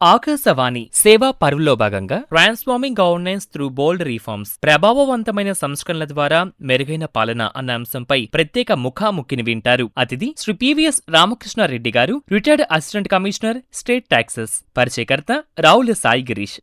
ఆకాశవాణి సేవా పరువులో భాగంగా transforming governance through bold reforms ప్రభావవంతమైన సంస్కరణల ద్వారా మెరుగైన పాలన అన్న అంశంపై ప్రత్యేక ముఖాముఖిని వింటారు. అతిథి శ్రీ పివిఎస్ రామకృష్ణారెడ్డి గారు retired assistant commissioner state taxes. పరిచయకర్త రావుల సాయి గిరీష్.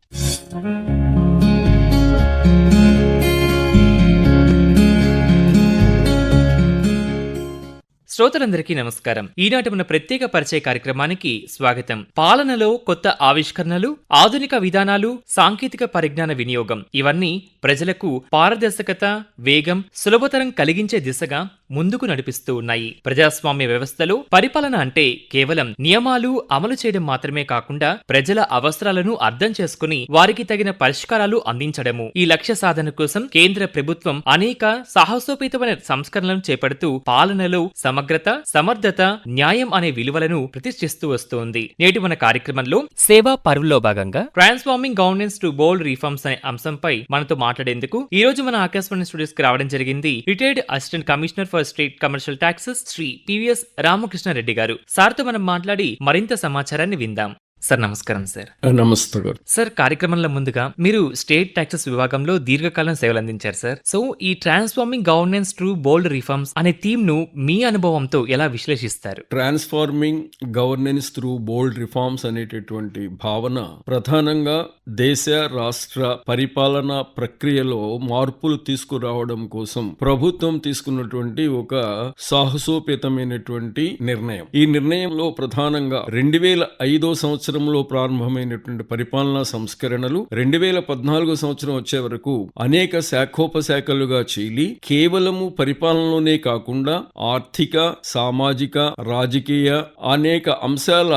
శ్రోతలందరికీ నమస్కారం. ఈనాటి మన ప్రత్యేక పరిచయ కార్యక్రమానికి స్వాగతం. పాలనలో కొత్త ఆవిష్కరణలు ఆధునిక విధానాలు సాంకేతిక పరిజ్ఞాన వినియోగం ఇవన్నీ ప్రజలకు పారదర్శకత వేగం సులభతరం కలిగించే దిశగా ముందుకు నడిపిస్తూ ఉన్నాయి. ప్రజాస్వామ్య వ్యవస్థలో పరిపాలన అంటే కేవలం నియమాలు అమలు చేయడం మాత్రమే కాకుండా ప్రజల అవసరాలను అర్థం చేసుకుని వారికి తగిన పరిష్కారాలు అందించడము. ఈ లక్ష్య సాధన కోసం కేంద్ర ప్రభుత్వం అనేక సాహసోపేతమైన సంస్కరణలను చేపడుతూ పాలనలో సమగ్రత సమర్థత న్యాయం అనే విలువలను ప్రతిష్ఠిస్తూ వస్తోంది. నేటి మన కార్యక్రమంలో సేవా పరువులో భాగంగా transforming governance to bold reforms అనే అంశంపై మనతో మాట్లాడేందుకు ఈ రోజు మన ఆకాశవాణి స్టూడియోస్కి రావడం జరిగింది. Retired assistant commissioner for street commercial taxes Shri PVS Ramakrishna Reddy గారు. సార్తో మనం మాట్లాడి మరింత సమాచారాన్ని విందాం. సార్ నమస్కారం సార్. నమస్తే సార్ కార్యక్రమంలో ముందుగా మీరు స్టేట్ టాక్సెస్ విభాగంలో దీర్ఘకాలం సేవలు అందించారు సార్. సో ఈ transforming governance to bold reforms అనే థీమ్ను మీ అనుభవంతో ఎలా విశ్లేషిస్తారు? Transforming governance through bold reforms అనేటటువంటి భావన ప్రధానంగా దేశ రాష్ట్ర పరిపాలన ప్రక్రియలో మార్పులు తీసుకురావడం కోసం ప్రభుత్వం తీసుకున్నటువంటి ఒక సాహసోపేతమైనటువంటి నిర్ణయం. ఈ నిర్ణయంలో ప్రధానంగా రెండు వేల ఐదో సంవత్సరంలో ప్రారంభమైనటువంటి పరిపాలనా సంస్కరణలు రెండు వేల పద్నాలుగు సంవత్సరం వచ్చే వరకు అనేక శాఖోపశాఖలుగా చీలి కేవలము పరిపాలనలోనే కాకుండా ఆర్థిక సామాజిక రాజకీయ అనేక అంశాల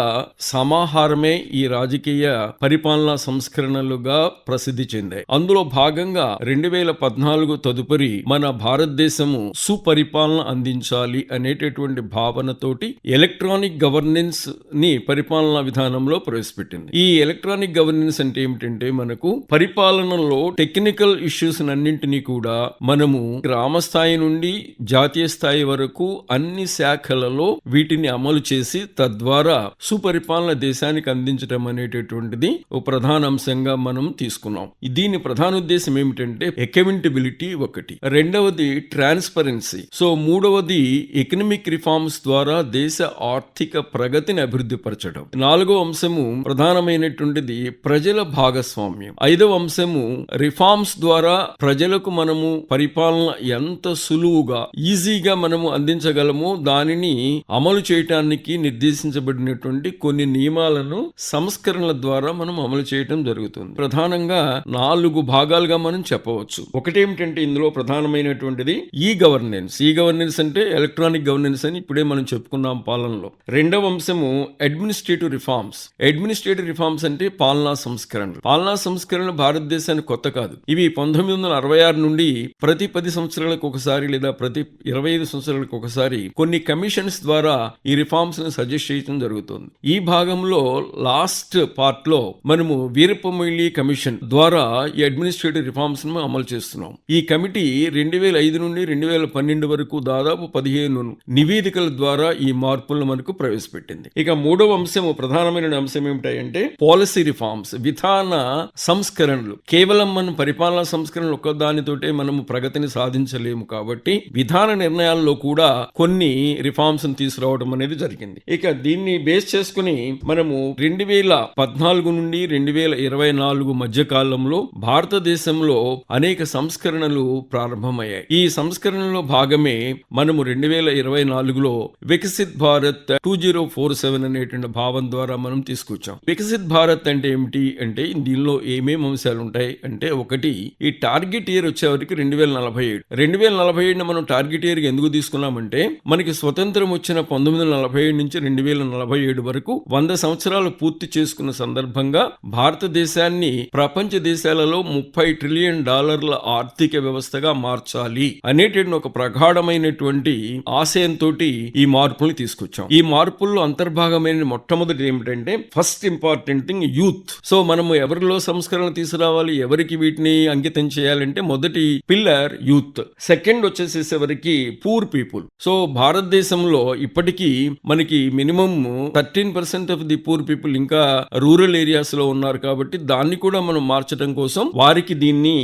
సమాహారమే ఈ రాజకీయ పరిపాలనా సంస్కరణలుగా ప్రసిద్ధి చెందాయి. అందులో భాగంగా రెండు వేల పద్నాలుగు తదుపరి మన భారతదేశము సుపరిపాలన అందించాలి అనేటటువంటి భావనతోటి ఎలక్ట్రానిక్ గవర్నెన్స్ని పరిపాలనా విధానంలో ప్రవేశపెట్టింది. ఈ ఎలక్ట్రానిక్ గవర్నెన్స్ అంటే ఏమిటంటే మనకు పరిపాలనలో టెక్నికల్ ఇష్యూస్ అన్నింటినీ కూడా మనము గ్రామ స్థాయి నుండి జాతీయ స్థాయి వరకు అన్ని శాఖలలో వీటిని అమలు చేసి తద్వారా సుపరిపాలన దేశానికి అందించడం అనేటటువంటిది ఒక ప్రధాన అంశంగా మనం తీసుకున్నాం. దీని ప్రధాన ఉద్దేశం ఏమిటంటే అకౌంటబిలిటీ ఒకటి. రెండవది ట్రాన్స్పరెన్సీ సో మూడవది ఎకనమిక్ రిఫార్మ్స్ ద్వారా దేశ ఆర్థిక ప్రగతిని అభివృద్ధి పరచడం నాలుగో అంశం అంశము ప్రధానమైనటువంటిది ప్రజల భాగస్వామ్యం. ఐదవ అంశము రిఫార్మ్స్ ద్వారా ప్రజలకు మనము పరిపాలన ఎంత సులువుగా ఈజీగా మనము అందించగలమో దానిని అమలు చేయటానికి నిర్దేశించబడినటువంటి కొన్ని నియమాలను సంస్కరణల ద్వారా మనం అమలు చేయటం జరుగుతుంది. ప్రధానంగా నాలుగు భాగాలుగా మనం చెప్పవచ్చు. ఒకటేమిటంటే ఇందులో ప్రధానమైనటువంటిది ఈ గవర్నెన్స్. ఈ గవర్నెన్స్ అంటే ఎలక్ట్రానిక్ గవర్నెన్స్ అని ఇప్పుడే మనం చెప్పుకున్నాం పాలనలో. రెండవ అంశము అడ్మినిస్ట్రేటివ్ రిఫార్మ్స్. అడ్మినిస్ట్రేటివ్ రిఫార్మ్స్ అంటే పాలనా సంస్కరణలు. పాలనా సంస్కరణలు భారతదేశానికి కొత్త కాదు. ఇవి పంతొమ్మిది వందల అరవై ఆరు నుండి ప్రతి పది సంవత్సరాలకు ఒకసారి లేదా ప్రతి ఇరవై ఐదు సంవత్సరాలకు ఒకసారి కొన్ని కమిషన్స్ ద్వారా ఈ రిఫార్మ్స్ని సజెస్ట్ చేయడం జరుగుతుంది. ఈ భాగంలో లాస్ట్ పార్ట్లో మనము వీరప్పమొయిలి కమిషన్ ద్వారా ఈ అడ్మినిస్ట్రేటివ్ రిఫార్మ్స్ను అమలు చేస్తున్నాం. ఈ కమిటీ రెండు వేల ఐదు నుండి రెండు వేల పన్నెండు వరకు దాదాపు పదిహేను నివేదికల ద్వారా ఈ మార్పులను మనకు ప్రవేశపెట్టింది. ఇక మూడవ అంశము ప్రధానమైన అంశం ఏమిటంటే పాలసీ రిఫార్మ్స్ విధాన సంస్కరణలు. కేవలం మనం పరిపాలనా సంస్కరణలు ఒక్కదానితోటే మనము ప్రగతిని సాధించలేము కాబట్టి విధాన నిర్ణయాల్లో కూడా కొన్ని రిఫార్మ్స్ తీసుకురావడం అనేది జరిగింది. ఇక దీన్ని బేస్ చేసుకుని మనము రెండు వేల పద్నాలుగు నుండి రెండు వేల ఇరవై నాలుగు మధ్య కాలంలో భారతదేశంలో అనేక సంస్కరణలు ప్రారంభమయ్యాయి. ఈ సంస్కరణలో భాగమే మనము రెండు వేల ఇరవై నాలుగులో Viksit Bharat two zero four seven అనేటువంటి భావం ద్వారా మనం తీసుకొచ్చాం. వికసిత్ భారత్ అంటే ఏమిటి అంటే దీనిలో ఏమేమి అంశాలు ఉంటాయి అంటే ఒకటి ఈ టార్గెట్ ఇయర్ వచ్చేవరకు రెండు వేల నలభై ఏడు. రెండు వేల నలభై ఏడుని మనం టార్గెట్ ఇయర్ ఎందుకు తీసుకున్నామంటే మనకి స్వతంత్రం వచ్చిన పంతొమ్మిది వందల నలభై ఏడు నుంచి రెండు వేల నలభై ఏడు వరకు వంద సంవత్సరాలు పూర్తి చేసుకున్న సందర్భంగా భారతదేశాన్ని ప్రపంచ దేశాలలో ముప్పై ట్రిలియన్ డాలర్ల ఆర్థిక వ్యవస్థగా మార్చాలి అనేటువంటి ఒక ప్రగాఢమైనటువంటి ఆశయంతో ఈ మార్పుల్ని తీసుకొచ్చాం. ఈ మార్పుల్లో అంతర్భాగమైన మొట్టమొదటి ఏమిటంటే first important thing youth. So మనము ఎవరిలో సంస్కరణ తీసుకురావాలి ఎవరికి వీటిని అంకితం చేయాలంటే మొదటి పిల్లర్ యూత్. సెకండ్ వచ్చేసేసరికి పూర్ పీపుల్. సో భారతదేశంలో ఇప్పటికీ మనకి minimum thirteen percent of the poor people ఇంకా రూరల్ ఏరియాస్లో ఉన్నారు కాబట్టి దాన్ని కూడా మనం మార్చడం కోసం వారికి దీన్ని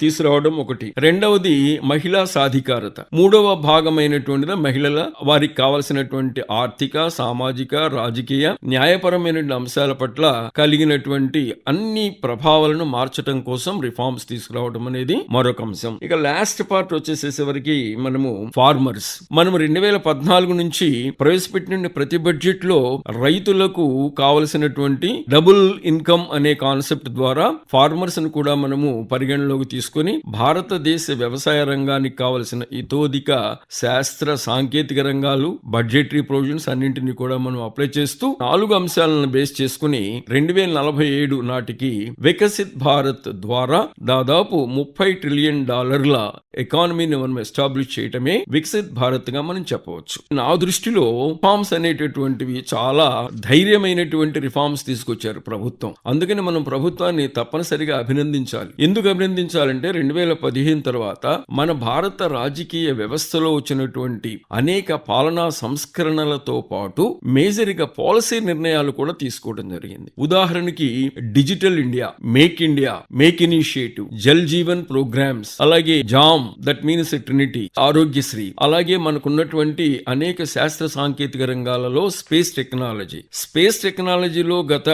తీసుకురావడం ఒకటి. రెండవది మహిళా సాధికారత. మూడవ భాగమైనటువంటిది మహిళల వారికి కావలసినటువంటి ఆర్థిక సామాజిక రాజకీయ న్యాయపరమైన అంశాల పట్ల కలిగినటువంటి అన్ని ప్రభావాలను మార్చడం కోసం రిఫార్మ్స్ తీసుకురావడం అనేది మరొక అంశం. ఇక లాస్ట్ పార్ట్ వచ్చేసేసరికి మనము ఫార్మర్స్ మనం రెండు వేల పద్నాలుగు నుంచి ప్రవేశపెట్టిన ప్రతి బడ్జెట్లో రైతులకు కావలసినటువంటి డబుల్ ఇన్కమ్ అనే కాన్సెప్ట్ ద్వారా ఫార్మర్స్ను కూడా మనము పరిగణలోకి తీసుకొని భారతదేశ వ్యవసాయ రంగానికి కావలసిన ఇతోధిక శాస్త్ర సాంకేతిక రంగాలు బడ్జెటరీ ప్రొవిజన్స్ అన్నింటినీ కూడా మనం అప్లై చేస్తూ నాలుగు అంశాలను బేస్ చేసుకుని రెండు వేల నలభై ఏడు నాటికి వికసిత్ భారత్ ద్వారా దాదాపు ముప్పై ట్రిలియన్ డాలర్ల ఎకానమీని మనం ఎస్టాబ్లిష్ చేయటమే వికసిత్ భారత్గా మనం చెప్పవచ్చు. నా దృష్టిలో రిఫార్మ్స్ అనేటటువంటివి చాలా ధైర్యమైనటువంటి రిఫార్మ్స్ తీసుకొచ్చారు ప్రభుత్వం. అందుకని మనం ప్రభుత్వాన్ని తప్పనిసరిగా అభినందించాలి. ఎందుకు అభినందించాలంటే రెండు వేల పదిహేను తర్వాత మన భారత రాజకీయ వ్యవస్థలో వచ్చినటువంటి అనేక పాలనా సంస్కరణలతో పాటు మేజరిగా పాలసీ నిర్ణయాలు కూడా తీసుకోవడం జరిగింది. ఉదాహరణకి digital India make India make initiative Jal Jeevan programs అలాగే JAM that means trinity Aarogyasri అలాగే మనకున్నటువంటి అనేక శాస్త్ర సాంకేతిక రంగాలలో స్పేస్ టెక్నాలజీ. స్పేస్ టెక్నాలజీలో గత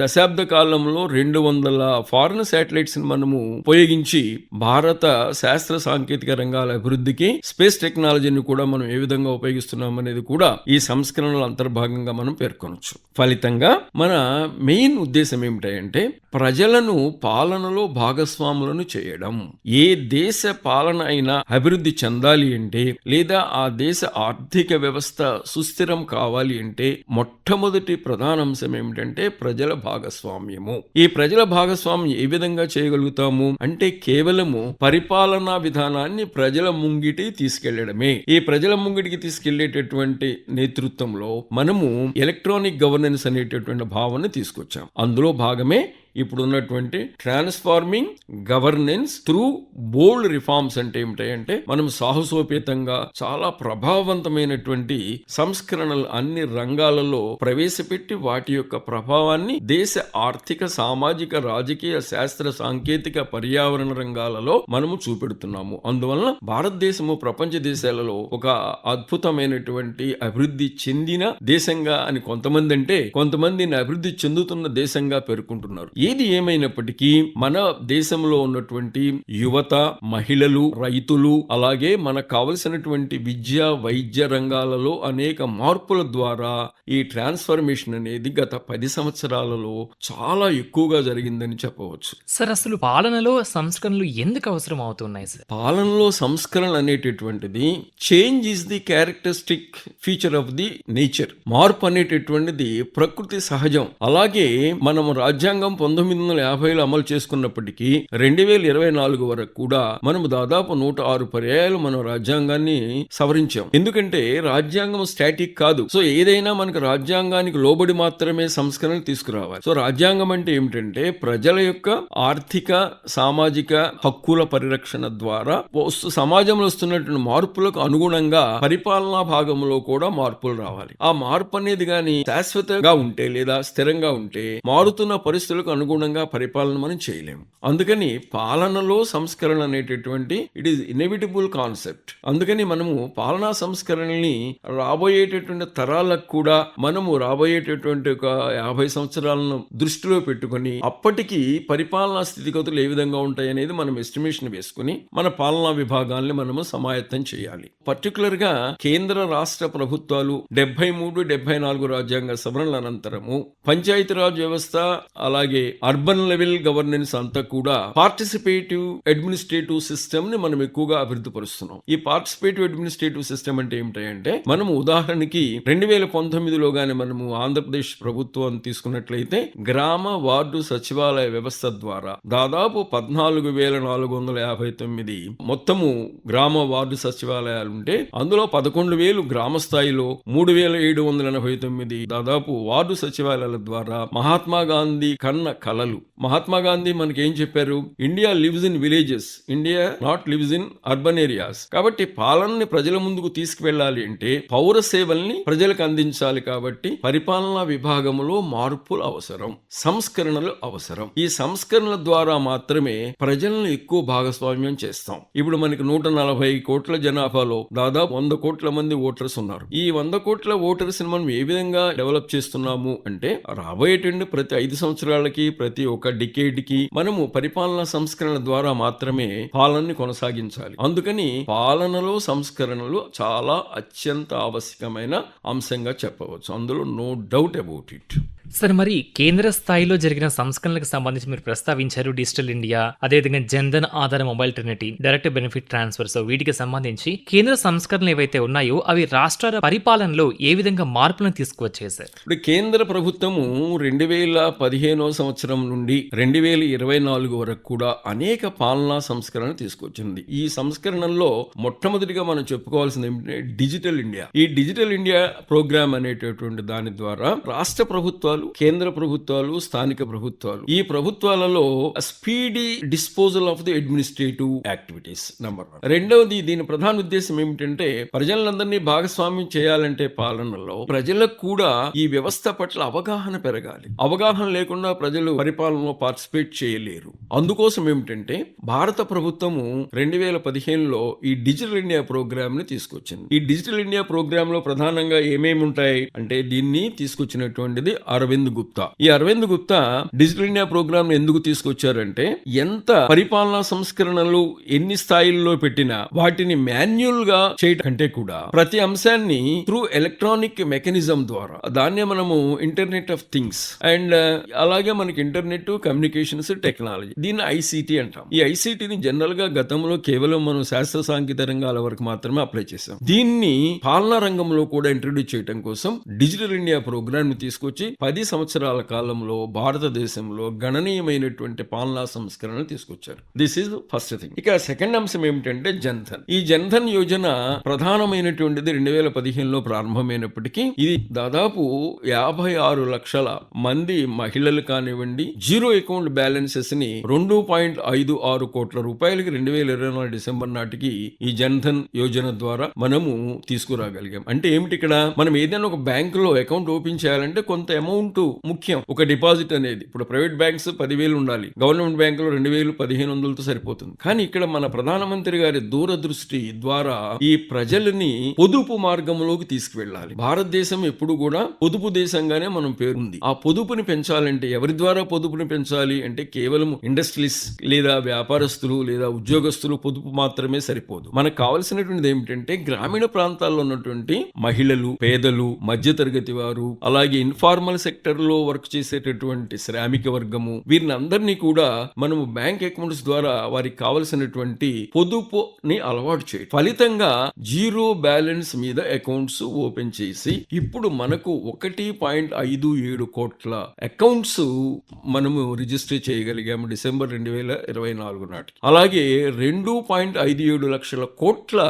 దశాబ్ద కాలంలో రెండు వందల ఫారెన్ శాటిలైట్స్ని మనము ఉపయోగించి భారత శాస్త్ర సాంకేతిక రంగాల అభివృద్ధికి స్పేస్ టెక్నాలజీని కూడా మనం ఏ విధంగా ఉపయోగిస్తున్నాం అనేది కూడా ఈ సంస్కరణల అంతర్భాగంగా మనం పేర్కొనవచ్చు ఫలితంగా మన మెయిన్ ఉద్దేశం ఏమిటంటే ప్రజలను పాలనలో భాగస్వాములను చేయడం. ఏ దేశ పాలన అయినా అభివృద్ధి చెందాలి అంటే లేదా ఆ దేశ ఆర్థిక వ్యవస్థ సుస్థిరం కావాలి అంటే మొట్టమొదటి ప్రధాన అంశం ఏమిటంటే ప్రజల భాగస్వామ్యము. ఈ ప్రజల భాగస్వామ్యం ఏ విధంగా చేయగలుగుతాము? అంటే కేవలము పరిపాలనా విధానాన్ని ప్రజల ముంగిటి తీసుకెళ్ళడమే. ఈ ప్రజల ముంగిటికి తీసుకెళ్ళేటటువంటి నేతృత్వంలో మనము ఎలక్ట్రానిక్ గవర్నెన్స్ అనేటటువంటి భావన తీసుకొచ్చాం. అందులో భాగమే ఇప్పుడు ఉన్నటువంటి transforming governance through bold reforms అంటే ఏమిటంటే మనం సాహసోపేతంగా చాలా ప్రభావవంతమైనటువంటి సంస్కరణలు అన్ని రంగాలలో ప్రవేశపెట్టి వాటి యొక్క ప్రభావాన్ని దేశ ఆర్థిక సామాజిక రాజకీయ శాస్త్ర సాంకేతిక పర్యావరణ రంగాలలో మనము చూపెడుతున్నాము. అందువలన భారతదేశము ప్రపంచ దేశాలలో ఒక అద్భుతమైనటువంటి అభివృద్ధి చెందిన దేశంగా అని కొంతమంది అంటే కొంతమందిని అభివృద్ధి చెందుతున్న దేశంగా పేర్కొంటున్నారు. ఏది ఏమైనప్పటికీ మన దేశంలో ఉన్నటువంటి యువత మహిళలు రైతులు అలాగే మనకు కావలసినటువంటి విద్య వైద్య రంగాలలో అనేక మార్పుల ద్వారా ఈ ట్రాన్స్ఫర్మేషన్ అనేది గత పది సంవత్సరాలలో చాలా ఎక్కువగా జరిగిందని చెప్పవచ్చు. సార్ అసలు పాలనలో సంస్కరణలు ఎందుకు అవసరం అవుతున్నాయి సార్? పాలనలో సంస్కరణ అనేటటువంటిది change is the characteristic feature of the nature మార్పు అనేటటువంటిది ప్రకృతి సహజం. అలాగే మనం రాజ్యాంగం పంతొమ్మిది వందల యాభైలో అమలు చేసుకున్నప్పటికీ రెండు వేల ఇరవై నాలుగు వరకు కూడా మనం దాదాపు నూట ఆరు పర్యాయాలు మనం రాజ్యాంగాన్ని సవరించాం. ఎందుకంటే రాజ్యాంగం స్టాటిక్ కాదు. సో ఏదైనా మనకు రాజ్యాంగానికి లోబడి మాత్రమే సంస్కరణలు తీసుకురావాలి. సో రాజ్యాంగం అంటే ఏమిటంటే ప్రజల యొక్క ఆర్థిక సామాజిక హక్కుల పరిరక్షణ ద్వారా వస్తు సమాజంలో వస్తున్నటువంటి మార్పులకు అనుగుణంగా పరిపాలనా భాగంలో కూడా మార్పులు రావాలి. ఆ మార్పు అనేది కానీ శాశ్వతంగా ఉంటే లేదా స్థిరంగా ఉంటే మారుతున్న పరిస్థితులకు అనుగుణంగా పరిపాలన మనం చేయలేము. అందుకని పాలనలో సంస్కరణ అనేటటువంటి ఇట్ ఈస్ ఇన్ఎవిటబుల్ కాన్సెప్ట్ అందుకని మనము పాలనా సంస్కరణల్ని రాబోయేటటువంటి తరాలకు కూడా మనము రాబోయేటటువంటి ఒక యాభై సంవత్సరాలను దృష్టిలో పెట్టుకొని అప్పటికి పరిపాలనా స్థితిగతులు ఏ విధంగా ఉంటాయి అనేది మనం ఎస్టిమేషన్ వేసుకుని మన పాలనా విభాగాల్ని మనము సమాయత్తం చేయాలి. పర్టికులర్గా కేంద్ర రాష్ట్ర ప్రభుత్వాలు డెబ్బై మూడు డెబ్బై నాలుగు రాజ్యాంగ సవరణల అనంతరము పంచాయతీరాజ్ వ్యవస్థ అలాగే అర్బన్ లెవెల్ గవర్నెన్స్ అంతా కూడా పార్టిసిపేటివ్ అడ్మినిస్ట్రేటివ్ సిస్టమ్ని మనం ఎక్కువగా అభివృద్ధి పరుస్తున్నాం ఈ పార్టిసిపేటివ్ అడ్మినిస్ట్రేటివ్ సిస్టమ్ అంటే ఏమిటంటే మనము ఉదాహరణకి రెండు వేల పంతొమ్మిదిలో గానీ మనము ఆంధ్రప్రదేశ్ ప్రభుత్వం తీసుకున్నట్లయితే గ్రామ వార్డు సచివాలయ వ్యవస్థ ద్వారా దాదాపు పద్నాలుగు వేల నాలుగు వందల యాభై తొమ్మిది మొత్తము గ్రామ వార్డు సచివాలయాలు ఉంటే అందులో పదకొండు వేలు గ్రామ స్థాయిలో మూడు వేల ఏడు వందల ఎనభై తొమ్మిది దాదాపు వార్డు సచివాలయాల ద్వారా మహాత్మా గాంధీ కన్న కళలు. మహాత్మా గాంధీ మనకి ఏం చెప్పారు? India lives in villages. India not lives in urban areas. కాబట్టి పాలనని ప్రజల ముందుకు తీసుకువెళ్ళాలి అంటే పౌర సేవల్ని ప్రజలకు అందించాలి కాబట్టి పరిపాలనా విభాగంలో మార్పులు అవసరం సంస్కరణలు అవసరం. ఈ సంస్కరణల ద్వారా మాత్రమే ప్రజలను ఎక్కువ భాగస్వామ్యం చేస్తాం. ఇప్పుడు మనకి నూట నలభై కోట్ల జనాభాలో దాదాపు వంద కోట్ల మంది ఓటర్స్ ఉన్నారు. ఈ వంద కోట్ల ఓటర్స్ని మనం ఏ విధంగా డెవలప్ చేస్తున్నాము అంటే రాబోయేటువంటి ప్రతి ఐదు సంవత్సరాలకి ప్రతి ఒక్క డికేడ్కి మనము పరిపాలనా సంస్కరణ ద్వారా మాత్రమే పాలనని కొనసాగించాలి. అందుకని పాలనలో సంస్కరణలు చాలా అత్యంత ఆవశ్యకమైన అంశంగా చెప్పవచ్చు. అందులో no doubt about it sir మరి కేంద్ర స్థాయిలో జరిగిన సంస్కరణలకు సంబంధించి మీరు ప్రస్తావించారు డిజిటల్ ఇండియా అదేవిధంగా Jan Dhan Aadhaar mobile trinity direct benefit transfers వీటికి సంబంధించి కేంద్ర సంస్కరణలు ఏవైతే ఉన్నాయో అవి రాష్ట్రాల పరిపాలనలో ఏ విధంగా మార్పులను తీసుకువచ్చాయి సార్? ఇప్పుడు కేంద్ర ప్రభుత్వము రెండు వేల పదిహేనో సంవత్సరం నుండి రెండు వేల ఇరవై నాలుగు వరకు కూడా అనేక పాలనా సంస్కరణలు తీసుకొచ్చింది. ఈ సంస్కరణల్లో మొట్టమొదటిగా మనం చెప్పుకోవాల్సింది ఏమిటంటే డిజిటల్ ఇండియా. ఈ డిజిటల్ ఇండియా ప్రోగ్రామ్ అనేటటువంటి దాని ద్వారా రాష్ట్ర ప్రభుత్వాలు కేంద్ర ప్రభుత్వాలు స్థానిక ప్రభుత్వాలు. ఈ ప్రభుత్వాలలో speedy disposal of the administrative activities number one రెండవది దీని ప్రధాన ఉద్దేశం ఏమిటంటే ప్రజలందరినీ భాగస్వామ్యం చేయాలంటే పాలనలో ప్రజలకు కూడా ఈ వ్యవస్థ పట్ల అవగాహన పెరగాలి. అవగాహన లేకుండా ప్రజలు పరిపాలనలో పార్టిసిపేట్ చేయలేరు. అందుకోసం ఏమిటంటే భారత ప్రభుత్వము రెండు వేల పదిహేనులో ఈ డిజిటల్ ఇండియా ప్రోగ్రామ్ని తీసుకొచ్చింది. ఈ డిజిటల్ ఇండియా ప్రోగ్రామ్లో ప్రధానంగా ఏమేమి ఉంటాయి అంటే దీన్ని తీసుకొచ్చినటువంటిది అరవింద్ గుప్తా. ఈ Arvind Gupta digital India program ఎందుకు తీసుకొచ్చారంటే ఎంత పరిపాలనా సంస్కరణలు ఎన్ని స్థాయిల్లో పెట్టినా వాటిని మాన్యువల్గా చేయడం కంటే కూడా ప్రతి అంశాన్ని త్రూ ఎలక్ట్రానిక్ మెకానిజం ద్వారా దాన్నే మనము ఇంటర్నెట్ ఆఫ్ థింగ్స్ అండ్ అలాగే మనకి ఇంటర్నెట్ కమ్యూనికేషన్స్ టెక్నాలజీ దీన్ని ఐసీటీ అంటాం. ఈ ఐసీటీని జనరల్గా గతంలో కేవలం మనం శాస్త్ర సాంకేతిక రంగాల వరకు మాత్రమే అప్లై చేసాం దీన్ని పాలనా రంగంలో కూడా ఇంట్రడ్యూస్ చేయడం కోసం డిజిటల్ ఇండియా ప్రోగ్రామ్ని తీసుకొచ్చి పది సంవత్సరాల కాలంలో భారతదేశంలో గణనీయమైనటువంటి పాలనా సంస్కరణలు తీసుకొచ్చారు. దిస్ ఈజ్ ఫస్ట్ థింగ్ ఇక సెకండ్ అంశం ఏమిటంటే జన్ధన్. ఈ జన్ధన్ యోజన ప్రధానమైనటువంటిది రెండు వేల పదిహేనులో ప్రారంభమైనప్పటికీ ఇది దాదాపు యాభై ఆరు లక్షల మంది మహిళలు కానివ్వండి జీరో అకౌంట్ బ్యాలెన్సెస్ని రెండు పాయింట్ ఐదు ఆరు కోట్ల రూపాయలకి రెండు వేల ఇరవై నాలుగు డిసెంబర్ నాటికి ఈ జన్ధన్ యోజన ద్వారా మనము తీసుకురాగలిగాం. అంటే ఏమిటి ఇక్కడ? మనం ఏదైనా ఒక బ్యాంకులో అకౌంట్ ఓపెన్ చేయాలంటే కొంత అమౌంట్ ముఖ్యం. ఒక డిపాజిట్ అనేది. ఇప్పుడు ప్రైవేట్ బ్యాంక్స్ పదివేలు ఉండాలి. గవర్నమెంట్ బ్యాంకులో రెండు వేలు పదిహేను వందలతో సరిపోతుంది. కానీ ఇక్కడ మన ప్రధానమంత్రి గారి దూరదృష్టి ద్వారా ఈ ప్రజలని పొదుపు మార్గంలోకి తీసుకువెళ్ళాలి. భారతదేశం ఎప్పుడు కూడా పొదుపు దేశంగానే మనం పేరుంది. ఆ పొదుపుని పెంచాలంటే ఎవరి ద్వారా పొదుపుని పెంచాలి అంటే కేవలం ఇండస్ట్రీస్ లేదా వ్యాపారస్తులు లేదా ఉద్యోగస్తులు పొదుపు మాత్రమే సరిపోదు. మనకు కావాల్సినటువంటిది ఏమిటంటే గ్రామీణ ప్రాంతాల్లో ఉన్నటువంటి మహిళలు పేదలు మధ్యతరగతి వారు అలాగే ఇన్ఫార్మల్ సెక్టర్లో వర్క్ చేసేటటువంటి శ్రామిక వర్గము వీరిని అందరినీ కూడా మనము బ్యాంక్ అకౌంట్స్ ద్వారా వారికి కావలసినటువంటి పొదుపుని అలవాటు చేయడం ఫలితంగా జీరో బ్యాలెన్స్ మీద అకౌంట్స్ ఓపెన్ చేసి ఇప్పుడు మనకు ఒకటి పాయింట్ ఐదు ఏడు కోట్ల అకౌంట్స్ మనము రిజిస్టర్ చేయగలిగాము డిసెంబర్ రెండు వేల ఇరవై నాలుగు నాటికి. అలాగే రెండు పాయింట్ ఐదు ఏడు లక్షల కోట్ల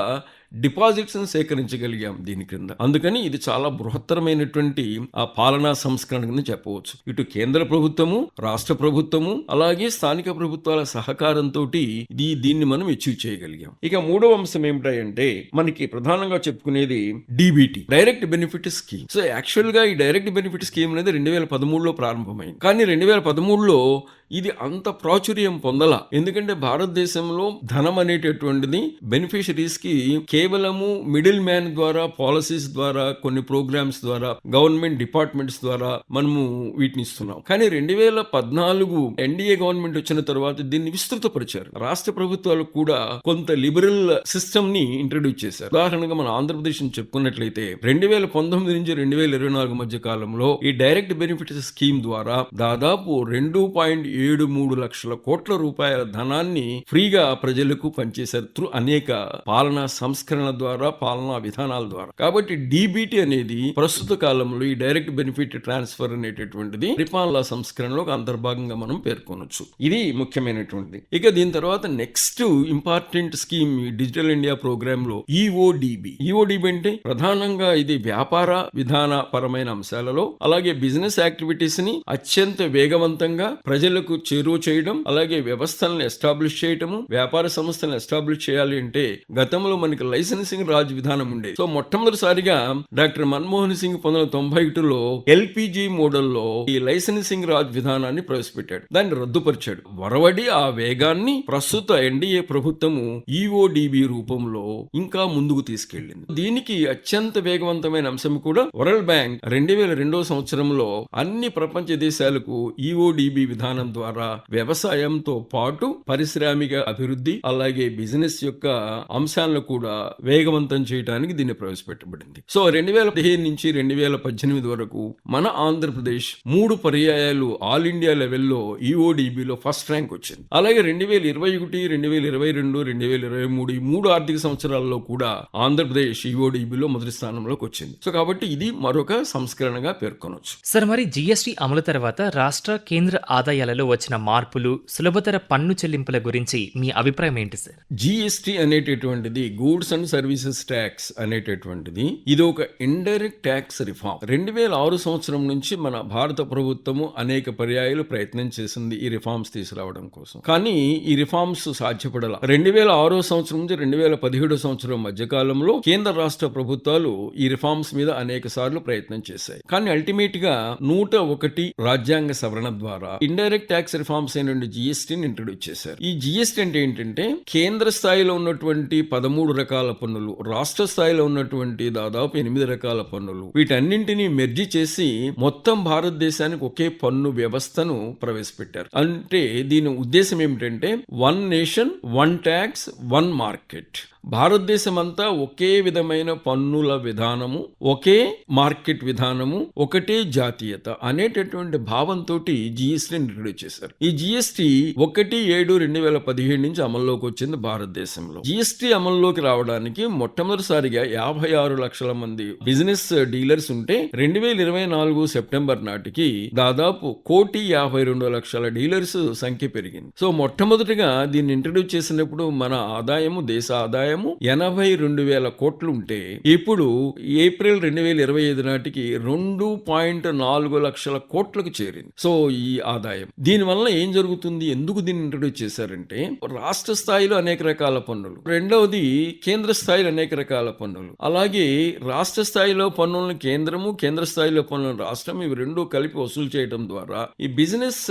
డిపాజిట్స్ సేకరించగలిగాం దీని క్రింద. అందుకని ఇది చాలా బృహత్తరమైనటువంటి ఆ పాలనా సంస్కరణ కింద చెప్పవచ్చు. ఇటు కేంద్ర ప్రభుత్వము రాష్ట్ర ప్రభుత్వము అలాగే స్థానిక ప్రభుత్వాల సహకారంతో ఈ దీన్ని మనం అచీవ్ చేయగలిగాం. ఇక మూడవ అంశం ఏమిటంటే మనకి ప్రధానంగా చెప్పుకునేది DBT direct benefit scheme so యాక్చువల్గా ఈ డైరెక్ట్ బెనిఫిట్ స్కీమ్ అనేది రెండు వేల పదమూడులో ప్రారంభమైంది. కానీ రెండు వేల పదమూడులో ఇది అంత ప్రాచుర్యం పొందల. ఎందుకంటే భారతదేశంలో ధనం అనేటటువంటిది బెనిఫిషరీస్కి కేవలము మిడిల్ మ్యాన్ ద్వారా పాలసీస్ ద్వారా కొన్ని ప్రోగ్రామ్స్ ద్వారా గవర్నమెంట్ డిపార్ట్మెంట్స్ ద్వారా మనము వీటిని ఇస్తున్నాం. కానీ రెండు వేల పద్నాలుగు ఎన్డీఏ గవర్నమెంట్ వచ్చిన తర్వాత దీన్ని విస్తృతపరిచారు. రాష్ట్ర ప్రభుత్వాలు కూడా కొంత లిబరల్ సిస్టమ్ని ఇంట్రడ్యూస్ చేశారు. ఉదాహరణగా మన ఆంధ్రప్రదేశ్ని చెప్పుకున్నట్లయితే రెండు వేల పంతొమ్మిది నుంచి రెండు వేల ఇరవై నాలుగు మధ్య కాలంలో ఈ డైరెక్ట్ బెనిఫిట్ స్కీమ్ ద్వారా దాదాపు రెండు పాయింట్ ఏడు మూడు లక్షల కోట్ల రూపాయల ధనాన్ని ఫ్రీగా ప్రజలకు పనిచేశారు త్రూ అనేక పాలనా సంస్కరణ ద్వారా పాలనా విధానాల ద్వారా. కాబట్టి డీబీటీ అనేది ప్రస్తుత కాలంలో ఈ డైరెక్ట్ బెనిఫిట్ ట్రాన్స్ఫర్ అనేటటువంటిది పరిపాలనా సంస్కరణలో ఒక అంతర్భాగంగా మనం పేర్కొనొచ్చు. ఇది ముఖ్యమైనటువంటిది. ఇక దీని తర్వాత next important scheme digital India ప్రోగ్రామ్లో ఈఓడిబి ఈఓడిబి అంటే ప్రధానంగా ఇది వ్యాపార విధాన పరమైన అంశాలలో అలాగే బిజినెస్ యాక్టివిటీస్ని అత్యంత వేగవంతంగా ప్రజలకు చేరువ చేయడం అలాగే వ్యవస్థలను ఎస్టాబ్లిష్ చేయటము వ్యాపార సంస్థలను ఎస్టాబ్లిష్ చేయాలి అంటే గతంలో మనకి లైసెన్సింగ్ రాజ్ విధానం ఉండేది. సో మొట్టమొదటిసారిగా డాక్టర్ మన్మోహన్ సింగ్ పంతొమ్మిది వందల తొంభై ఒకటిలో ఎల్పిజి మోడల్లో ఈ లైసెన్సింగ్ రాజ్ విధానాన్ని ప్రవేశపెట్టాడు. దాన్ని రద్దుపరిచాడు. వరవడి ఆ వేగాన్ని ప్రస్తుత ఎన్డీఏ ప్రభుత్వము ఈఓడిబి రూపంలో ఇంకా ముందుకు తీసుకెళ్ళింది దీనికి అత్యంత వేగవంతమైన అంశం కూడా వరల్డ్ బ్యాంక్ రెండు వేల రెండో సంవత్సరంలో అన్ని ప్రపంచ దేశాలకు ఈఓడిబి విధానం ద్వారా వ్యవసాయంతో పాటు పారిశ్రామిక అభివృద్ధి అలాగే బిజినెస్ యొక్క అంశాలను కూడా వేగవంతం చేయడానికి దీన్ని ప్రవేశపెట్టబడింది. సో రెండు వేల పదిహేను నుంచి రెండు వేల పద్దెనిమిది వరకు మన ఆంధ్రప్రదేశ్ మూడు పర్యాయాలు ఆల్ ఇండియా లెవెల్లో ఈఓడిబిలో ఫస్ట్ ర్యాంక్ వచ్చింది. అలాగే రెండు వేల ఇరవై ఒకటి రెండు వేల ఇరవై రెండు రెండు వేల ఇరవై మూడు ఈ మూడు ఆర్థిక సంవత్సరాల్లో కూడా ఆంధ్రప్రదేశ్ ఈఓడిబిలో మొదటి స్థానంలోకి వచ్చింది. సో కాబట్టి ఇది మరొక సంస్కరణగా పేర్కొనవచ్చు సార్ మరి జీఎస్టీ అమలు తర్వాత రాష్ట్ర కేంద్ర ఆదాయాలలో వచ్చిన మార్పులు సులభతర పన్ను చెల్లింపుల గురించి మీ అభిప్రాయం ఏంటి సార్? జిఎస్టి అనేటటువంటిది గూడ్స్ అండ్ సర్వీసెస్ ట్యాక్స్ అనేటటువంటిది ఇది ఒక ఇండైరెక్ట్ ట్యాక్స్ రిఫార్మ్. రెండు వేల ఆరు సంవత్సరం నుంచి మన భారత ప్రభుత్వము అనేక పర్యాయాలు ప్రయత్నం చేసింది ఈ రిఫార్మ్స్ తీసుకురావడం కోసం. కానీ ఈ రిఫార్మ్స్ సాధ్యపడాల. రెండు వేల ఆరో సంవత్సరం నుంచి రెండు వేల పదిహేడు సంవత్సరం మధ్య కాలంలో కేంద్ర రాష్ట్ర ప్రభుత్వాలు ఈ రిఫార్మ్స్ మీద అనేక సార్లు ప్రయత్నం చేశాయి. కానీ అల్టిమేట్గా నూట ఒకటి రాజ్యాంగ సవరణ ద్వారా ఇండైరెక్ట్ ట్యాక్స్ రిఫార్మ్స్ అయినటువంటి జిఎస్టీని ఇంట్రడ్యూస్ చేశారు. ఈ జిఎస్టీ అంటే ఏంటంటే కేంద్ర స్థాయిలో ఉన్నటువంటి పదమూడు రకాల పన్నులు. రాష్ట్ర స్థాయిలో ఉన్నటువంటి దాదాపు ఎనిమిది రకాల పన్నులు. వీటన్నింటినీ మెర్జి చేసి మొత్తం భారతదేశానికి ఒకే పన్ను వ్యవస్థను ప్రవేశపెట్టారు. అంటే దీని ఉద్దేశం ఏమిటంటే one nation one tax one market భారతదేశమంతా ఒకే విధమైన పన్నుల విధానము ఒకే మార్కెట్ విధానము ఒకటే జాతీయత అనేటటువంటి భావంతో జిఎస్టీని ఇంట్రడ్యూస్ చేశారు. ఈ జిఎస్టీ ఒకటి ఏడు రెండు వేల పదిహేడు నుంచి అమల్లోకి వచ్చింది భారతదేశంలో. జిఎస్టీ అమల్లోకి రావడానికి మొట్టమొదటిసారిగా యాభై ఆరు లక్షల మంది బిజినెస్ డీలర్స్ ఉంటే రెండు వేల ఇరవై నాలుగు సెప్టెంబర్ నాటికి దాదాపు కోటి యాభై రెండు లక్షల డీలర్స్ సంఖ్య పెరిగింది. సో మొట్టమొదటిగా దీన్ని ఇంట్రడ్యూస్ చేసినప్పుడు మన ఆదాయము దేశ ఆదాయం ఆదాయము ఎనభై రెండు వేల కోట్లు ఉంటే ఇప్పుడు ఏప్రిల్ రెండు వేల ఇరవై ఐదు నాటికి రెండు పాయింట్ నాలుగు లక్షల కోట్లకు చేరింది. సో ఈ ఆదాయం. దీనివల్ల ఏం జరుగుతుంది? ఎందుకు దీన్ని ఇంట్రడ్యూస్ చేశారంటే రాష్ట్ర స్థాయిలో అనేక రకాల పన్నులు. రెండవది కేంద్ర స్థాయిలో అనేక రకాల పన్నులు. అలాగే రాష్ట్ర స్థాయిలో పన్నులను కేంద్రము కేంద్ర స్థాయిలో పన్నులను రాష్ట్రం ఇవి రెండు కలిపి వసూలు చేయడం ద్వారా ఈ బిజినెస్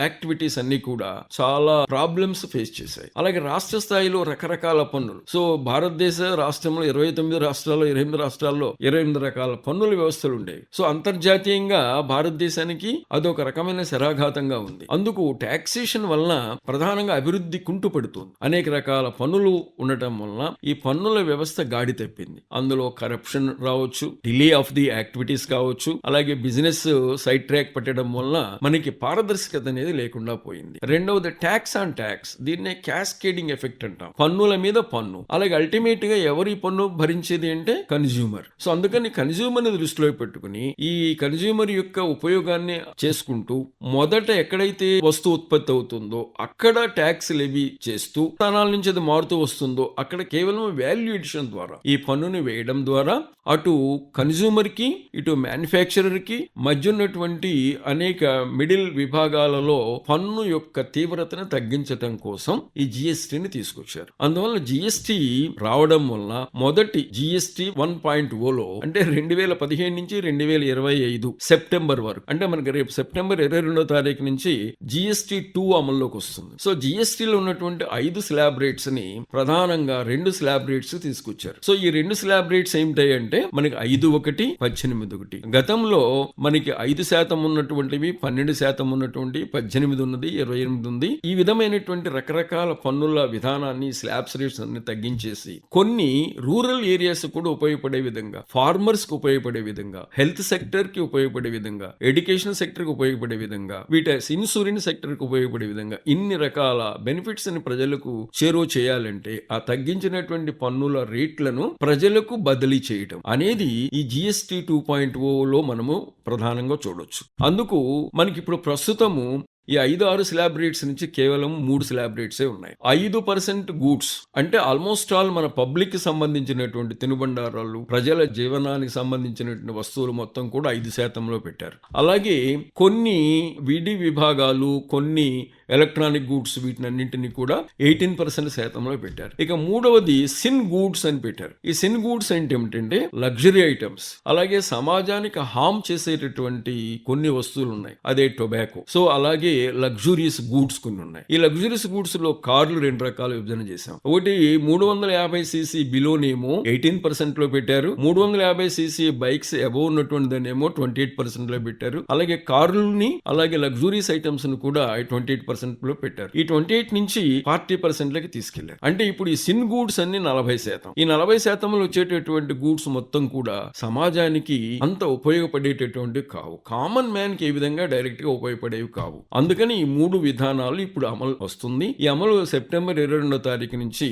యాక్టివిటీస్ అన్ని కూడా చాలా ప్రాబ్లమ్స్ ఫేస్ చేశాయి. అలాగే రాష్ట్ర స్థాయిలో రకరకాల పన్నులు. సో భారతదేశ రాష్ట్రంలో ఇరవై తొమ్మిది రాష్ట్రాల్లో ఇరవై ఎనిమిది రాష్ట్రాల్లో ఇరవై ఎనిమిది రకాల పన్నుల వ్యవస్థలు ఉండేవి. సో అంతర్జాతీయంగా భారతదేశానికి అదొక రకమైన శరాఘాతంగా ఉంది. అందుకు టాక్సేషన్ వలన ప్రధానంగా అభివృద్ధి కుంటుపడుతుంది. అనేక రకాల పన్నులు ఉండటం వలన ఈ పన్నుల వ్యవస్థ గాడి తప్పింది. అందులో కరప్షన్ రావచ్చు డిలే ఆఫ్ ది యాక్టివిటీస్ కావచ్చు అలాగే బిజినెస్ సైడ్ ట్రాక్ పెట్టడం వల్ల మనకి పారదర్శకత అనేది లేకుండా పోయింది. రెండవది ట్యాక్స్ ఆన్ ట్యాక్స్ దీన్నే క్యాస్కేడింగ్ ఎఫెక్ట్ అంటాం. పన్నుల మీద పన్ను. అలాగే అల్టిమేట్గా ఎవరి పన్ను భరించేది అంటే కన్జ్యూమర్ సో అందుకని కన్జ్యూమర్ని దృష్టిలో పెట్టుకుని ఈ కన్జ్యూమర్ యొక్క ఉపయోగాన్ని చేసుకుంటూ మొదట ఎక్కడైతే వస్తువు ఉత్పత్తి అవుతుందో అక్కడ ట్యాక్స్ లెవీ చేస్తూ స్థానాల నుంచి అది మారుతూ వస్తుందో అక్కడ కేవలం వాల్యూ ఎడిషన్ ద్వారా ఈ పన్నుని వేయడం ద్వారా అటు కన్జ్యూమర్కి ఇటు మ్యానుఫ్యాక్చరర్కి మధ్య ఉన్నటువంటి అనేక మిడిల్ విభాగాలలో పన్ను యొక్క తీవ్రతను తగ్గించటం కోసం ఈ జిఎస్టీని తీసుకొచ్చారు. అందువల్ల జిఎస్టీ జిఎస్టి రావడం వల్ల మొదటి జిఎస్టి వన్ పాయింట్ ఓలో అంటే రెండు వేల పదిహేను నుంచి రెండు వేల ఇరవై ఐదు సెప్టెంబర్ వరకు అంటే మనకి రేపు సెప్టెంబర్ ఇరవై రెండో తారీఖు నుంచి జిఎస్టి టూ అమల్లోకి వస్తుంది. సో జిఎస్టిలో ఉన్నటువంటి ఐదు స్లాబ్ రేట్స్ని ప్రధానంగా రెండు స్లాబ్ రేట్స్ తీసుకొచ్చారు. సో ఈ రెండు స్లాబ్ రేట్స్ ఏమిటాయంటే మనకి ఐదు ఒకటి పద్దెనిమిది ఒకటి. గతంలో మనకి ఐదు శాతం ఉన్నటువంటివి పన్నెండు శాతం ఉన్నటువంటి పద్దెనిమిది ఉన్నది ఇరవై ఎనిమిది ఉంది. ఈ విధమైనటువంటి రకరకాల పన్నుల విధానాన్ని స్లాబ్స్ రేట్స్ అన్ని తగ్గించేసి. కొన్ని రూరల్ ఏరియాస్ కూడా ఉపయోగపడే విధంగా ఫార్మర్స్కి ఉపయోగపడే విధంగా హెల్త్ సెక్టర్కి ఉపయోగపడే విధంగా ఎడ్యుకేషన్ సెక్టర్కి ఉపయోగపడే విధంగా వీటి ఇన్సూరెన్స్ సెక్టర్కి ఉపయోగపడే విధంగా ఇన్ని రకాల బెనిఫిట్స్ని ప్రజలకు చేరువ చేయాలంటే ఆ తగ్గించినటువంటి పన్నుల రేట్లను ప్రజలకు బదిలీ చేయటం అనేది ఈ జిఎస్టి టూ పాయింట్లో మనము ప్రధానంగా చూడొచ్చు. అందుకు మనకి ఇప్పుడు ప్రస్తుతము ఈ ఐదు ఆరు స్లాబ్ రేట్స్ నుంచి కేవలం మూడు స్లాబ్ రేట్సే ఉన్నాయి. ఐదు పర్సెంట్ గూడ్స్ అంటే ఆల్మోస్ట్ ఆల్ మన పబ్లిక్కి సంబంధించినటువంటి తినుబండారాలు ప్రజల జీవనానికి సంబంధించినటువంటి వస్తువులు మొత్తం కూడా ఐదు శాతంలో పెట్టారు. అలాగే కొన్ని విడి విభాగాలు కొన్ని ఎలక్ట్రానిక్ గూడ్స్ వీటినన్నింటినీ కూడా ఎయిటీన్ పర్సెంట్ శాతంలో పెట్టారు. ఇక మూడవది సిన్ గూడ్స్ అని పెట్టారు. ఈ సిన్ గూడ్స్ అంటే ఏమిటంటే లగ్జరీ ఐటమ్స్. అలాగే సమాజానికి హామ్ చేసేటటువంటి కొన్ని వస్తువులు ఉన్నాయి అదే టొబాకో. సో అలాగే లగ్జూరియస్ గూడ్స్ కొన్ని ఉన్నాయి. ఈ లగ్జూరియస్ గూడ్స్లో కార్లు రెండు రకాల విభజన చేశాం. ఒకటి మూడు వందల యాభై సీసీ బిలోనేమో ఎయిటీన్ పర్సెంట్లో పెట్టారు. మూడు వందల యాభై సీసీ బైక్స్ అబోవ్ ఉన్నటువంటి దానేమో ట్వంటీ ఎయిట్ పర్సెంట్లో పెట్టారు. అలాగే కార్లని అలాగే లగ్జూరియస్ ఐటమ్స్ని కూడా ట్వంటీ ఎయిట్ పర్సెంట్లో పెట్టారు. ఈ ట్వంటీ ఎయిట్ నుంచి ఫార్టీ పర్సెంట్ లకి తీసుకెళ్ళారు. అంటే ఇప్పుడు ఈ సిన్ గూడ్స్ అన్ని నలభై శాతం. ఈ నలభై శాతంలో వచ్చేటటువంటి గూడ్స్ మొత్తం కూడా సమాజానికి అంత ఉపయోగపడేటటువంటి కావు. కామన్ మ్యాన్కి ఏ విధంగా డైరెక్ట్గా ఉపయోగపడేవి కావు. అందుకని ఈ మూడు విధానాలు ఇప్పుడు అమలు వస్తుంది. ఈ అమలు సెప్టెంబర్ ఇరవై రెండో తారీఖు నుంచి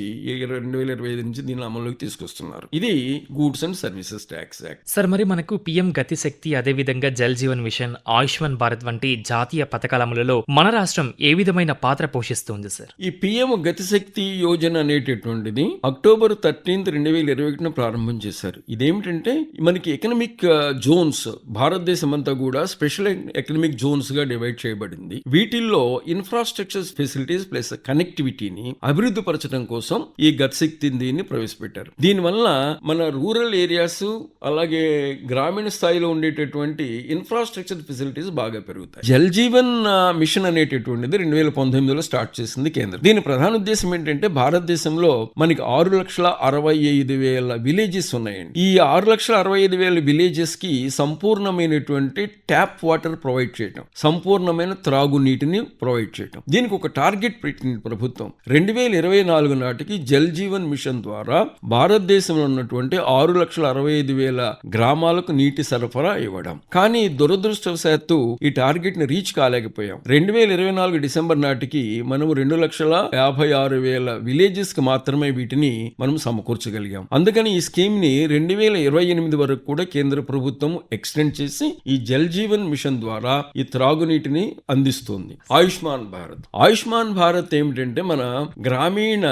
రెండు వేల ఇరవై ఐదు నుంచి దీన్ని అమలులోకి తీసుకొస్తున్నారు. ఇది goods and services tax act. Sir మరి మనకు పిఎం గతిశక్తి అదేవిధంగా జల్ జీవన్ మిషన్ ఆయుష్మాన్ భారత్ వంటి జాతీయ పథకాల అమలులో మన రాష్ట్రం ఏ విధమైన పాత్ర పోషిస్తుంది సార్. ఈ పిఎం గతిశక్తి యోజన అనేటటువంటిది అక్టోబర్ థర్టీన్త్ రెండు వేల ఇరవై ఒకటిన ప్రారంభం చేశారు. ఇదేమిటంటే మనకి ఎకనమిక్ జోన్స్ భారతదేశం అంతా కూడా స్పెషల్ ఎకనమిక్ జోన్స్గా డివైడ్ చేయబడింది. వీటిల్లో ఇన్ఫ్రాస్ట్రక్చర్ ఫెసిలిటీస్ ప్లస్ కనెక్టివిటీని అభివృద్ధి పరచడం కోసం ఈ గతిశక్తి దీన్ని ప్రవేశపెట్టారు. దీనివల్ల మన రూరల్ ఏరియాస్ అలాగే గ్రామీణ స్థాయిలో ఉండేటటువంటి ఇన్ఫ్రాస్ట్రక్చర్ ఫెసిలిటీస్ బాగా పెరుగుతాయి. జల్ జీవన్ uh, మిషన్ అనేటటువంటిది రెండు వేల పంతొమ్మిదిలో స్టార్ట్ చేసింది కేంద్రం. దీని ప్రధాన ఉద్దేశం ఏంటంటే భారతదేశంలో మనకి ఆరు లక్షల అరవై ఐదు వేల విలేజెస్ ఉన్నాయండి. ఈ ఆరు లక్షల అరవై ఐదు వేల విలేజెస్కి సంపూర్ణమైనటువంటి ట్యాప్ వాటర్ ప్రొవైడ్ చేయటం సంపూర్ణమైన త్రాగునీటిని ప్రొవైడ్ చేయటం. దీనికి ఒక టార్గెట్ పెట్టింది ప్రభుత్వం. రెండు వేల ఇరవై నాలుగు నాటికి జల్ జీవన్ మిషన్ ద్వారా భారతదేశంలో ఉన్నటువంటి ఆరు లక్షల అరవై ఐదు వేల గ్రామాలకు నీటి సరఫరా ఇవ్వడం. కానీ దురదృష్టవశాత్తు ఈ టార్గెట్ని రీచ్ కాలేకపోయాం. రెండు వేల ఇరవై నాలుగు డిసెంబర్ నాటికి మనం రెండు లక్షల యాభై ఆరు వేల విలేజెస్కి మాత్రమే వీటిని మనం సమకూర్చగలిగాం. అందుకని ఈ స్కీమ్ని రెండు వేల ఇరవై ఎనిమిది వరకు కూడా కేంద్ర ప్రభుత్వం ఎక్స్టెండ్ చేసి ఈ జల్ జీవన్ మిషన్ ద్వారా ఈ త్రాగునీటిని అందిస్తుంది. ఆయుష్మాన్ భారత్. ఆయుష్మాన్ భారత్ ఏమిటంటే మన గ్రామీణ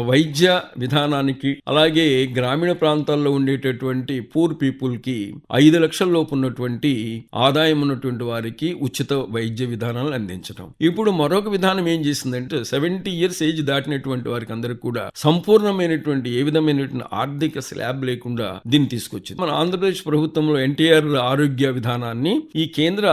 వైద్య విధానానికి అలాగే గ్రామీణ ప్రాంతాల్లో ఉండేటటువంటి పూర్ పీపుల్కి ఐదు లక్షల లోపు ఉన్నటువంటి ఆదాయం ఉన్నటువంటి వారికి ఉచిత వైద్య విధానాలు అందించడం ఇప్పుడు మరొక విధానం ఏం చేసిందంటే సెవెంటీ ఇయర్స్ ఏజ్ దాటినటువంటి వారికి అందరికి కూడా సంపూర్ణమైనటువంటి ఏ విధమైనటువంటి ఆర్థిక స్లాబ్ లేకుండా దీన్ని తీసుకొచ్చింది. మన ఆంధ్రప్రదేశ్ ప్రభుత్వంలో ఎన్టీఆర్ ఆరోగ్య విధానాన్ని ఈ కేంద్ర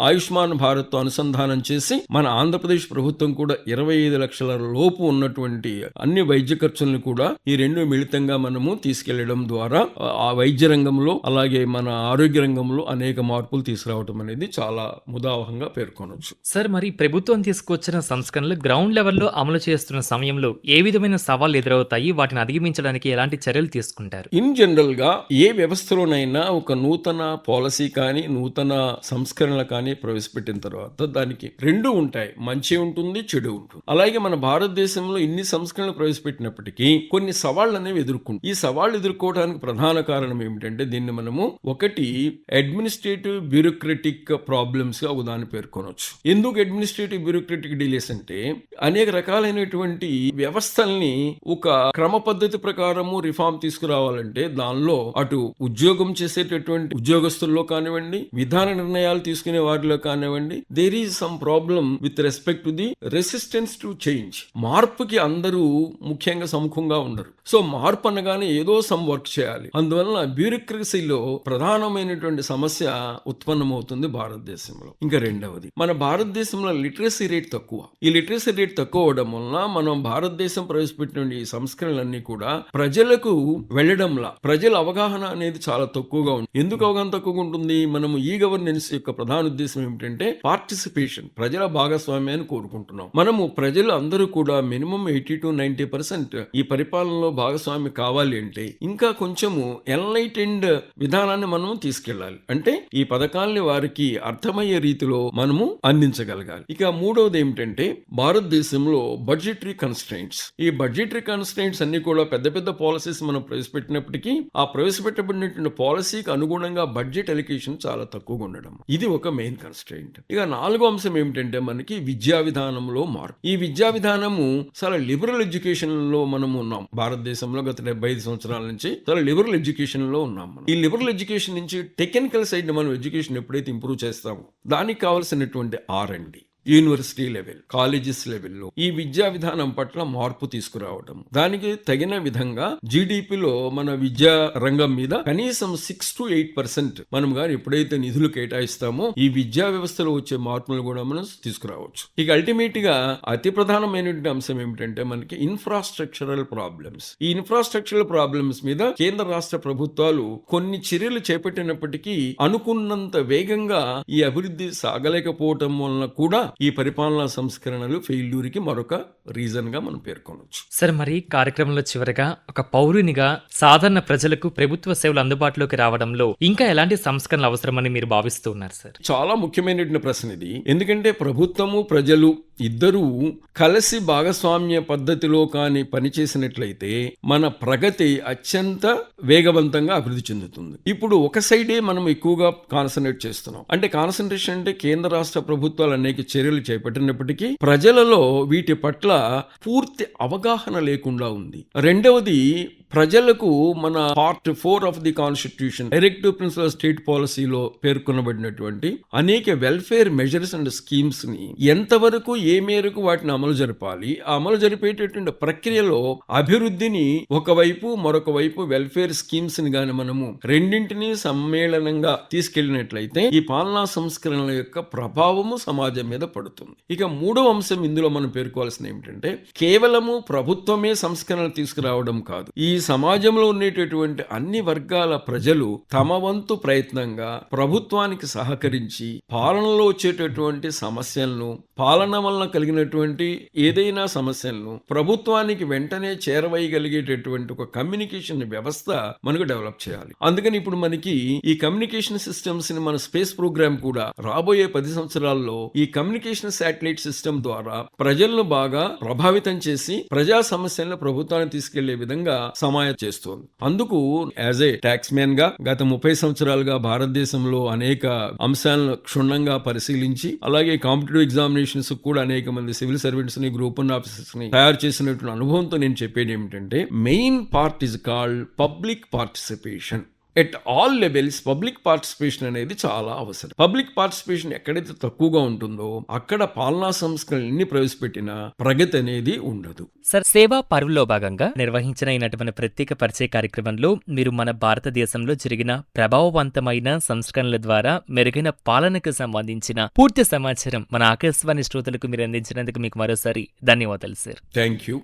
ఆయుష్మాన్ భారత్ అనుసంధానం చేసి మన ఆంధ్రప్రదేశ్ ప్రభుత్వం కూడా ఇరవై ఐదు లక్షల లోపు ఉన్నటువంటి అన్ని వైద్య ఖర్చులను కూడా ఈ రెండు మిళితంగా మనము తీసుకెళ్ళడం ద్వారా ఆ- ఆ వైద్య రంగంలో అలాగే మన ఆరోగ్య రంగంలో అనేక మార్పులు తీసుకురావడం అనేది చాలా ముదావహంగా పేర్కొనవచ్చు. సార్ మరి ప్రభుత్వం తీసుకొచ్చిన సంస్కరణలు గ్రౌండ్ లెవెల్లో అమలు చేస్తున్న సమయంలో ఏ విధమైన సవాళ్ళు ఎదురవుతాయి? వాటిని అధిగమించడానికి ఎలాంటి చర్యలు తీసుకుంటారు? ఇన్ జనరల్గా ఏ వ్యవస్థలోనైనా ఒక నూతన పాలసీ కానీ నూతన సంస్కరణలు కానీ ప్రవేశపెట్టిన తర్వాత దానికి రెండు ఉంటాయి. మంచి ఉంటుంది చెడు ఉంటుంది. అలాగే మన భారతదేశంలో ఇన్ని సంస్కరణలు ప్రవేశపెట్టినప్పటికీ కొన్ని సవాళ్ళు అనేవి ఎదుర్కొంటాం. ఈ సవాళ్ళు ఎదుర్కోవడానికి ప్రధాన కారణం ఏమిటంటే దీన్ని మనము ఒకటి అడ్మినిస్ట్రేటివ్ బ్యూరోక్రటిక్ ప్రాబ్లమ్స్గా ఉదాహరణ పేర్కొనవచ్చు ఎందుకు అడ్మినిస్ట్రేటివ్ బ్యూరోక్రటిక్ డిలేస్ అంటే అనేక రకాలైనటువంటి వ్యవస్థల్ని ఒక క్రమ పద్ధతి ప్రకారము రిఫార్మ్ తీసుకురావాలంటే దానిలో అటు ఉద్యోగం చేసేటటువంటి ఉద్యోగస్తుల్లో కానివ్వండి విధాన నిర్ణయాలు తీసుకునే వారిలో కానివ్వండి there is some problem with respect to the resistance to change మార్పుకి అందరూ ముఖ్యంగా సముఖంగా ఉండరు. సో మార్పు అనగానే ఏదో సమ్ వర్క్ చేయాలి. అందువలన బ్యూరోక్రసీలో ప్రధానమైనటువంటి సమస్య ఉత్పన్నమవుతుంది భారతదేశంలో. ఇంకా రెండవది మన భారతదేశంలో లిటరసీ రేట్ తక్కువ. ఈ లిటరసీ రేట్ తక్కువ అవడం వలన మనం భారతదేశం ప్రవేశపెట్టిన ఈ సంస్కరణలన్నీ కూడా ప్రజలకు వెళ్ళడంలా ప్రజల అవగాహన అనేది చాలా తక్కువగా ఉంది. ఎందుకు అవగాహన తక్కువగా ఉంటుంది? మనము ఈ గవర్నెన్స్ యొక్క ప్రధాన ఉద్దేశం ఏమిటంటే పార్టిసిపేషన్ ప్రజల భాగస్వామ్యాన్ని కోరుకుంటున్నాం. మనము ప్రజలు అందరూ కూడా minimum eighty to ninety percent ఈ పరిపాలనలో భాగస్వామి కావాలి అంటే ఇంకా కొంచెము ఎన్లైటెండ్ విధానాన్ని మనము తీసుకెళ్ళాలి. అంటే ఈ పథకాల్ని వారికి అర్థమయ్యే రీతిలో మనము అందించగలగాలి. ఇక మూడవది ఏమిటంటే భారతదేశంలో బడ్జెటరీ కన్స్టెంట్స్ ఈ బడ్జెటరీ కన్స్టెంట్స్ అన్ని కూడా పెద్ద పెద్ద పాలసీస్ మనం ప్రవేశపెట్టినప్పటికీ ఆ ప్రవేశపెట్టబడినటువంటి పాలసీకి అనుగుణంగా బడ్జెట్ ఎలికేషన్ చాలా తక్కువగా ఉండడం. ఇది ఒక మెయిన్ కన్స్టెంట్ ఇక నాలుగో అంశం ఏమిటంటే మనకి విద్యా విధానంలో మార్పు. ఈ విద్యా విధానము చాలా లిబరల్ ఎడ్యుకేషన్లో మనం ఉన్నాం. భారతదేశంలో గత డెబ్బై ఐదు సంవత్సరాల నుంచి చాలా లిబరల్ ఎడ్యుకేషన్లో ఉన్నాం మనం. ఈ లిబరల్ ఎడ్యుకేషన్ నుంచి టెక్నికల్ సైడ్ మనం ఎడ్యుకేషన్ ఎప్పుడైతే ఇంప్రూవ్ చేస్తామో దానికి కావాల్సినటువంటి R and D university level colleges లెవెల్లో ఈ విద్యా విధానం పట్ల మార్పు తీసుకురావడం దానికి తగిన విధంగా జీడిపిలో మన విద్యా రంగం మీద కనీసం సిక్స్ టు ఎయిట్ పర్సెంట్ మనం కానీ ఎప్పుడైతే నిధులు కేటాయిస్తామో ఈ విద్యా వ్యవస్థలో వచ్చే మార్పులు కూడా మనం తీసుకురావచ్చు. ఇక అల్టిమేట్గా అతి ప్రధానమైనటువంటి అంశం ఏమిటంటే మనకి ఇన్ఫ్రాస్ట్రక్చరల్ ప్రాబ్లమ్స్ ఈ ఇన్ఫ్రాస్ట్రక్చరల్ ప్రాబ్లమ్స్ మీద కేంద్ర రాష్ట్ర ప్రభుత్వాలు కొన్ని చర్యలు చేపట్టినప్పటికీ అనుకున్నంత వేగంగా ఈ అభివృద్ధి సాగలేకపోవటం వలన కూడా ఈ పరిపాలనా సంస్కరణలు ఫెయిల్యూర్కి మరొక రీజన్గా మనం పేర్కొనవచ్చు సార్ మరి కార్యక్రమంలో చివరగా ఒక పౌరునిగా సాధారణ ప్రజలకు ప్రభుత్వ సేవలు అందుబాటులోకి రావడంలో ఇంకా ఎలాంటి సంస్కరణలు అవసరమని మీరు భావిస్తూ ఉన్నారు సార్? చాలా ముఖ్యమైనటువంటి ప్రశ్న ఇది. ఎందుకంటే ప్రభుత్వము ప్రజలు ఇద్దరూ కలిసి భాగస్వామ్య పద్ధతిలో కానీ పనిచేసినట్లయితే మన ప్రగతి అత్యంత వేగవంతంగా అభివృద్ధి చెందుతుంది. ఇప్పుడు ఒక సైడే మనం ఎక్కువగా కాన్సన్ట్రేట్ చేస్తున్నాం. అంటే కాన్సన్ట్రేషన్ అంటే కేంద్ర రాష్ట్ర ప్రభుత్వాలు అనేక చర్యలు చేపట్టినప్పటికీ ప్రజలలో వీటి పట్ల పూర్తి అవగాహన లేకుండా ఉంది. రెండవది ప్రజలకు మన part four of the constitution directive principle state పాలసీలో పేర్కొనబడినటువంటి అనేక వెల్ఫేర్ మెజర్స్ అండ్ స్కీమ్స్ని ఎంతవరకు ఏ మేరకు వాటిని అమలు జరపాలి ఆ అమలు జరిపేటటువంటి ప్రక్రియలో అభివృద్ధిని ఒకవైపు మరొక వైపు వెల్ఫేర్ స్కీమ్స్ని గాని మనము రెండింటినీ సమ్మేళనంగా తీసుకెళ్ళినట్లయితే ఈ పాలనా సంస్కరణల యొక్క ప్రభావము సమాజం మీద పడుతుంది. ఇక మూడవ అంశం ఇందులో మనం పేర్కోవాల్సింది ఏమిటంటే కేవలము ప్రభుత్వమే సంస్కరణలు తీసుకురావడం కాదు. ఈ సమాజంలో ఉండేటటువంటి అన్ని వర్గాల ప్రజలు తమ వంతు ప్రయత్నంగా ప్రభుత్వానికి సహకరించి పాలనలో వచ్చేటటువంటి సమస్యలను పాలన వలన కలిగినటువంటి ఏదైనా సమస్యలను ప్రభుత్వానికి వెంటనే చేరవేయగలిగేటటువంటి ఒక కమ్యూనికేషన్ వ్యవస్థ మనకు డెవలప్ చేయాలి. అందుకని ఇప్పుడు మనకి ఈ కమ్యూనికేషన్ సిస్టమ్స్ని మన స్పేస్ ప్రోగ్రామ్ కూడా రాబోయే పది సంవత్సరాల్లో ఈ కమ్యూనికేషన్ శాటిలైట్ సిస్టమ్ ద్వారా ప్రజలను బాగా ప్రభావితం చేసి ప్రజా సమస్యలను ప్రభుత్వానికి తీసుకెళ్ళే విధంగా సమాయ చేస్తోంది. అందుకు యాజ్ ఏ ట్యాక్స్ మ్యాన్గా గత ముప్పై సంవత్సరాలుగా భారతదేశంలో అనేక అంశాలను క్షుణ్ణంగా పరిశీలించి అలాగే కాంపిటేటివ్ ఎగ్జామినేషన్స్ కూడా అనేక మంది సివిల్ సర్వెంట్స్ని గ్రూప్ వన్ ఆఫీసర్స్ని తయారు చేసినటువంటి అనుభవంతో నేను చెప్పేది ఏమిటంటే main part is called public participation. At all levels public participation అనేది చాలా అవసరం. పబ్లిక్ పార్టిసిపేషన్ ఎక్కడైతే తక్కువగా ఉంటుందో అక్కడ పాలనా సంస్కరణలు ఎన్ని ప్రవేశపెట్టినా ప్రగతి అనేది ఉండదు. సార్ సేవా పరువులో భాగంగా నిర్వహించిన ఇటువంటి ప్రత్యేక పరిచయ కార్యక్రమంలో మీరు మన భారతదేశంలో జరిగిన ప్రభావవంతమైన సంస్కరణల ద్వారా మెరుగైన పాలనకు సంబంధించిన పూర్తి సమాచారం మన ఆకాశవాణి శ్రోతలకు మీరు అందించినందుకు మీకు మరోసారి ధన్యవాదాలు సార్. థ్యాంక్ యూ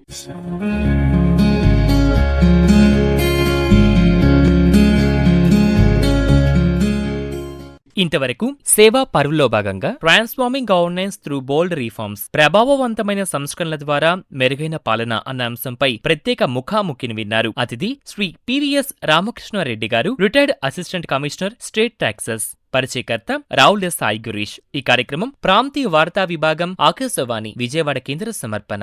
ఇంతవరకు సేవా పరువులో భాగంగా transforming governance through bold reforms ప్రభావవంతమైన సంస్కరణల ద్వారా మెరుగైన పాలన అన్న అంశంపై ప్రత్యేక ముఖాముఖిని విన్నారు. అతిథి Shri PVS Ramakrishna Reddy garu retired assistant commissioner state taxes. పరిచయకర్త రావుల సాయి గురీష్. ఈ కార్యక్రమం ప్రాంతీయ వార్తా విభాగం ఆకాశవాణి విజయవాడ కేంద్ర సమర్పణ.